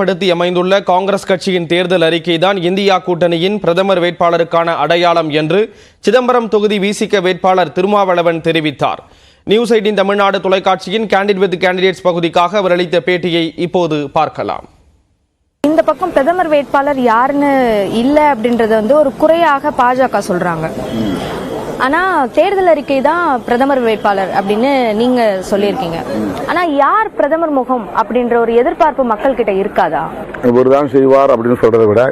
படுத்தி அமைந்துள்ள காங்கிரஸ் கட்சியின் தேர்தல் அறிக்கைதான் இந்தியா கூட்டணியின் பிரதமர் வேட்பாளருக்கான அடையாளம் என்று சிதம்பரம் தொகுதி விசிக வேட்பாளர் திருமாவளவன் தெரிவித்தார். நியூஸ் எயிட்டின் தமிழ்நாடு தொலைக்காட்சியின் கேண்டிட் வித் கேண்டிடேட்ஸ் பகுதிக்காக அவர் அளித்த பேட்டியை இப்போது பார்க்கலாம். இந்த பக்கம் பிரதமர் வேட்பாளர் யாருன்னு இல்லை அப்படின்றத வந்து ஒரு குறையாக பாஜக சொல்றாங்க. ஆனா தேர்தல் அறிக்கை தான் பிரதமர் வேட்பாளர் அப்படின்னு நீங்க சொல்லியிருக்கீங்க. ஆனா யார் பிரதமர் முகம் அப்படின்ற ஒரு எதிர்பார்ப்பு மக்கள் கிட்ட இருக்காதா? இவர் தான் செய்வார் அப்படின்னு சொல்றதை விட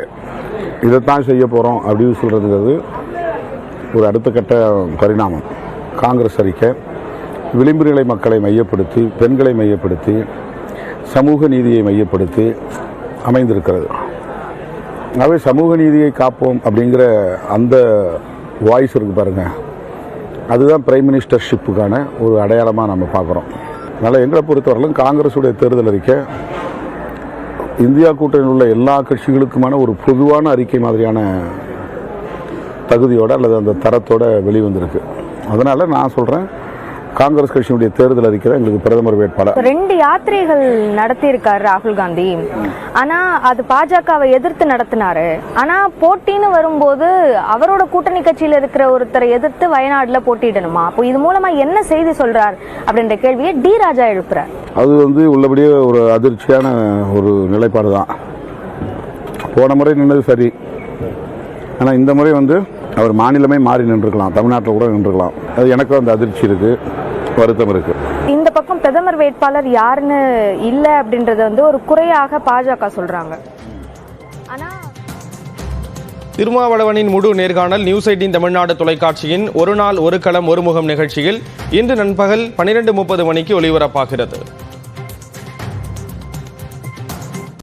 இதைத்தான் செய்ய போறோம் அப்படின்னு சொல்றதுங்கிறது ஒரு அடுத்த கட்ட பரிணாமம். காங்கிரஸ் அறிக்கை விளிம்பு நிலை மக்களை மையப்படுத்தி பெண்களை மையப்படுத்தி சமூக நீதியை மையப்படுத்தி அமைந்திருக்கிறது. ஆகவே சமூக நீதியை காப்போம் அப்படிங்கிற அந்த வாய்ஸ் இருக்கு பாருங்கள் அதுதான் பிரைம் மினிஸ்டர்ஷிப்புக்கான ஒரு அடையாளமாக நம்ம பார்க்குறோம். அதனால் எங்களை பொறுத்தவரையிலும் காங்கிரஸுடைய தேர்தல் அறிக்கை இந்தியா கூட்டணியில் உள்ள எல்லா கட்சிகளுக்குமான ஒரு பொதுவான அறிக்கை மாதிரியான தகுதியோடு அல்லது அந்த தரத்தோட வெளிவந்திருக்கு. அதனால் நான் சொல்கிறேன் காங்கிரஸ் கட்சியினுடைய தேர்தல் அறிக்கை எங்களுக்கு பிரதமர் வேட்பாளர். ரெண்டு யாத்திரைகள் நடத்தி இருக்காரு ராகுல் காந்தி. ஆனா அது பாஜகவை எதிர்த்து நடத்தினாரு. ஆனா போட்டின்னு வரும்போது அவரோட கூட்டணி கட்சியில இருக்கிற ஒருத்தரை எதிர்த்து வயநாடுல போட்டியிடணுமா? அப்போ இது மூலமா என்ன செய்தி சொல்றார் அப்படின்ற கேள்வியை டி ராஜா எழுப்புறார். அது வந்து உள்ளபடியே ஒரு அதிர்ச்சியான ஒரு நிலைப்பாடு தான். போன முறை நின்னது சரி. ஆனால் இந்த முறை வந்து அவர் மாநிலமே மாறி நின்றுக்கலாம் தமிழ்நாட்டில் கூட நின்றுக்கலாம் அது எனக்கும் அந்த அதிர்ச்சி இருக்கு. வருத்தம் இருக்கு. இந்த பக்கம் பிரதமர் வேட்பாளர் யாருன்னு இல்ல அப்படின்றத வந்து ஒரு குறையாக பாஜக சொல்றாங்க. ஆனா திருமாவளவனின் முழு நேர்காணல் நியூஸ் எயிட்டின் தமிழ்நாடு தொலைக்காட்சியின் ஒரு நாள் ஒரு களம் ஒரு முகம் நிகழ்ச்சியில் இன்று நண்பகல் பன்னிரண்டு முப்பது மணிக்கு ஒளிபரப்பாகிறது